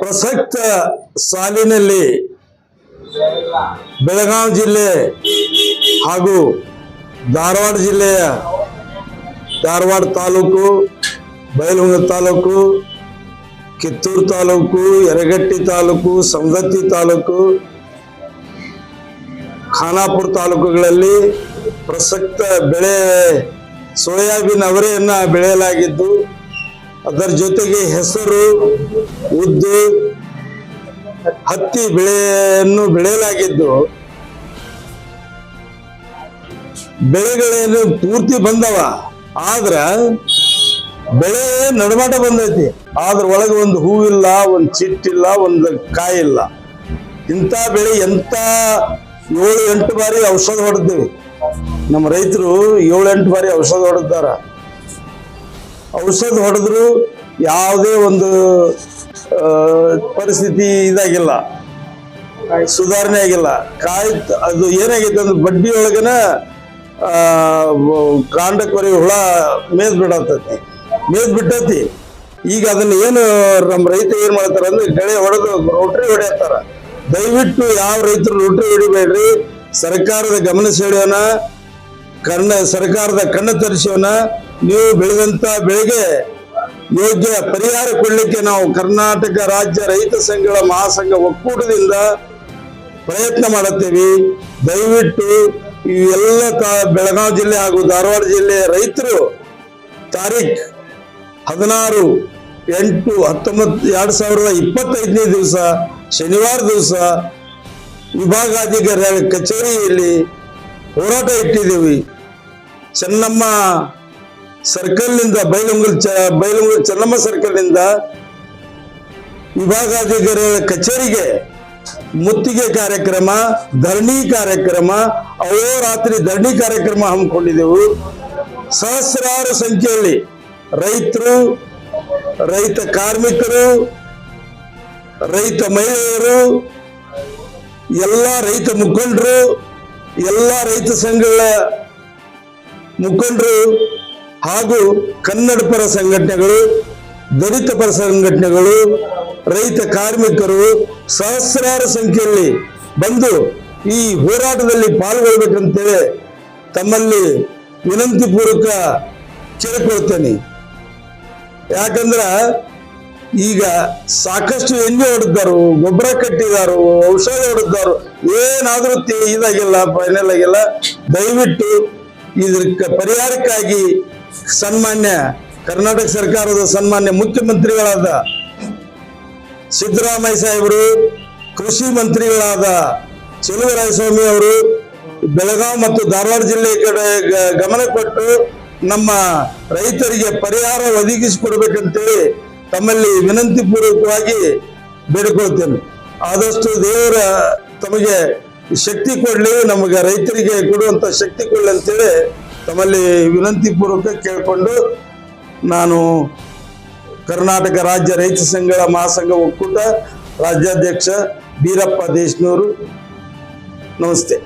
ಪ್ರಸಕ್ತ ಸಾಲಿನಲ್ಲಿ ಬೆಳಗಾವಿ ಜಿಲ್ಲೆ ಹಾಗೂ ಧಾರವಾಡ ಜಿಲ್ಲೆಯ ಧಾರವಾಡ ತಾಲೂಕು ಬಯಲುಂಗ ತಾಲೂಕು, ಕಿತ್ತೂರು ತಾಲೂಕು, ಯರಗಟ್ಟಿ ತಾಲೂಕು ಸವದತ್ತಿ ತಾಲೂಕು, ಖಾನಾಪುರ ತಾಲೂಕುಗಳಲ್ಲಿ ಪ್ರಸಕ್ತ ಬೆಳೆ ಸೋಯಾಬೀನ್ ಅವರೆಯನ್ನ ಬೆಳೆಯಲಾಗಿದ್ದು ಅದರ ಜೊತೆಗೆ ಹೆಸರು, ಉದ್ದು, ಹತ್ತಿ ಬೆಳೆಯನ್ನು ಬೆಳೆಯಲಾಗಿದ್ದು, ಬೆಳೆಗಳೇನು ಪೂರ್ತಿ ಬಂದವ? ಆದ್ರ ಬೆಳೆ ನಡಮಾಟ ಬಂದೈತಿ. ಆದ್ರ ಒಳಗೆ ಒಂದು ಹೂವಿಲ್ಲ, ಒಂದು ಚಿಟ್ಟಿಲ್ಲ, ಒಂದು ಕಾಯಿಲ್ಲ. ಇಂಥ ಬೆಳೆ ಎಂತ ಏಳು ಎಂಟು ಬಾರಿ ಔಷಧ ಹೊಡೆದಿವಿ. ನಮ್ಮ ರೈತರು ಏಳು ಎಂಟು ಬಾರಿ ಔಷಧ ಹೊಡೆದಾರ ಔಷಧ ಹೊಡೆದ್ರು ಯಾವುದೇ ಒಂದು ಪರಿಸ್ಥಿತಿ ಇದಾಗಿಲ್ಲ. ಸುಧಾರಣೆ ಆಗಿಲ್ಲ. ಕಾಯಿ ಅದು ಏನಾಗೈತೆ ಅಂದ್ರೆ ಬಡ್ಡಿ ಒಳಗನ ಕಾಂಡಕೊರೆ ಹುಳ ಮೇದ್ ಬಿಡತೈತಿ ಮೇದ್ ಬಿಟ್ಟತಿ ಈಗ ಅದನ್ನ ಏನು ನಮ್ಮ ರೈತ ಏನ್ ಮಾಡ್ತಾರ ಅಂದ್ರೆ ಗಳೆ ಹೊಡೆದು ರೋಟ್ರಿ ಹೊಡೆಯತ್ತಾರ ದಯವಿಟ್ಟು ಯಾವ ರೈತರು ರೋಟ್ರಿ ಹೊಡಿಬೇಡ್ರಿ. ಸರ್ಕಾರದ ಗಮನ ಸೆಳೆಯೋಣ. ಕಣ್ಣ ಸರ್ಕಾರದ ಕಣ್ಣು ತರಿಸೋಣ ನೀವು ಬೆಳೆದಂತ ಬೆಳೆಗೆ ಯೋಗ್ಯ ಪರಿಹಾರ ಕೊಡಲಿಕ್ಕೆ ನಾವು ಕರ್ನಾಟಕ ರಾಜ್ಯ ರೈತ ಸಂಘಗಳ ಮಹಾಸಂಘ ಒಕ್ಕೂಟದಿಂದ ಪ್ರಯತ್ನ ಮಾಡುತ್ತೇವೆ. ದಯವಿಟ್ಟು ಈ ಎಲ್ಲ ತಾ, ಬೆಳಗಾವಿ ಜಿಲ್ಲೆ ಹಾಗೂ ಧಾರವಾಡ ಜಿಲ್ಲೆಯ ರೈತರು ತಾರೀಖ್ ಹದಿನಾರು ಎಂಟು ಹತ್ತೊಂಬತ್ತು ಎರಡು ಸಾವಿರದ ಇಪ್ಪತ್ತೈದನೇ ದಿವಸ, ಶನಿವಾರ ದಿವಸ ವಿಭಾಗಾಧಿಕಾರಿ ಕಚೇರಿಯಲ್ಲಿ ಹೋರಾಟ ಇಟ್ಟಿದ್ದೀವಿ. ಚೆನ್ನಮ್ಮ ಸರ್ಕಲ್ನಿಂದ ಬೈಲುಂಗಲ್ ಬೈಲುಂಗಲ್ ಚೆನ್ನಮ್ಮ ಸರ್ಕಲ್ನಿಂದ ವಿಭಾಗಾಧಿಕಾರಿಗಳ ಕಚೇರಿಗೆ ಮುತ್ತಿಗೆ ಕಾರ್ಯಕ್ರಮ, ಧರಣಿ ಕಾರ್ಯಕ್ರಮ ಅಹೋರಾತ್ರಿ ಧರಣಿ ಕಾರ್ಯಕ್ರಮ ಹಮ್ಮಿಕೊಂಡಿದ್ದೆವು. ಸಹಸ್ರಾರು ಸಂಖ್ಯೆಯಲ್ಲಿ ರೈತರು, ರೈತ ಕಾರ್ಮಿಕರು, ರೈತ ಮಹಿಳೆಯರು, ಎಲ್ಲ ರೈತ ಮುಖಂಡರು, ಎಲ್ಲ ರೈತ ಸಂಘಗಳ ಮುಖಂಡರು ಹಾಗೂ ಕನ್ನಡ ಪರ ಸಂಘಟನೆಗಳು, ದಲಿತ ಪರ ಸಂಘಟನೆಗಳು, ರೈತ ಕಾರ್ಮಿಕರು ಸಹಸ್ರಾರು ಸಂಖ್ಯೆಯಲ್ಲಿ ಬಂದು ಈ ಹೋರಾಟದಲ್ಲಿ ಪಾಲ್ಗೊಳ್ಬೇಕಂತೇಳಿ ತಮ್ಮಲ್ಲಿ ವಿನಂತಿ ಪೂರ್ವಕ ಕೇಳಿಕೊಳ್ತೇನೆ ಯಾಕಂದ್ರ ಈಗ ಸಾಕಷ್ಟು ಎಣ್ಣೆ ಹೊಡೆದಾರು ಗೊಬ್ಬರ ಕಟ್ಟಿದಾರು ಔಷಧ ಹೊಡೆದಾರು ಏನಾದ್ರೂ ಇದಾಗಿಲ್ಲ ಫೈನಲ್ ಆಗಿಲ್ಲ. ದಯವಿಟ್ಟು ಇದಕ್ಕೆ ಪರಿಹಾರಕ್ಕಾಗಿ ಸನ್ಮಾನ್ಯ ಕರ್ನಾಟಕ ಸರ್ಕಾರದ ಸನ್ಮಾನ್ಯ ಮುಖ್ಯಮಂತ್ರಿಗಳಾದ ಸಿದ್ದರಾಮಯ್ಯ ಸಾಹೇಬರು, ಕೃಷಿ ಮಂತ್ರಿಗಳಾದ ಸ್ವಾಮಿ ಅವರು ಬೆಳಗಾವಿ ಮತ್ತು ಧಾರವಾಡ ಜಿಲ್ಲೆ ಕಡೆ ಗಮನ ಕೊಟ್ಟು ನಮ್ಮ ರೈತರಿಗೆ ಪರಿಹಾರ ಒದಗಿಸಿಕೊಡ್ಬೇಕಂತೇಳಿ ತಮ್ಮಲ್ಲಿ ವಿನಂತಿ ಪೂರ್ವಕವಾಗಿ ಬೇಡಿಕೊಳ್ತೇನೆ ಆದಷ್ಟು ದೇವರ ತಮಗೆ ಶಕ್ತಿ ಕೊಡ್ಲಿ, ನಮಗೆ ರೈತರಿಗೆ ಕೊಡುವಂತ ಶಕ್ತಿ ಕೊಡ್ಲಿ ಅಂತೇಳಿ ತಮ್ಮಲ್ಲಿ ವಿನಂತಿ ಪೂರ್ವಕ ಕೇಳಿಕೊಂಡು ನಾನು ಕರ್ನಾಟಕ ರಾಜ್ಯ ರೈತ ಸಂಘಗಳ ಮಹಾಸಂಘ ಒಕ್ಕೂಟ ರಾಜ್ಯಾಧ್ಯಕ್ಷ ಬೀರಪ್ಪ ದೇಶನೂರು, ನಮಸ್ತೆ.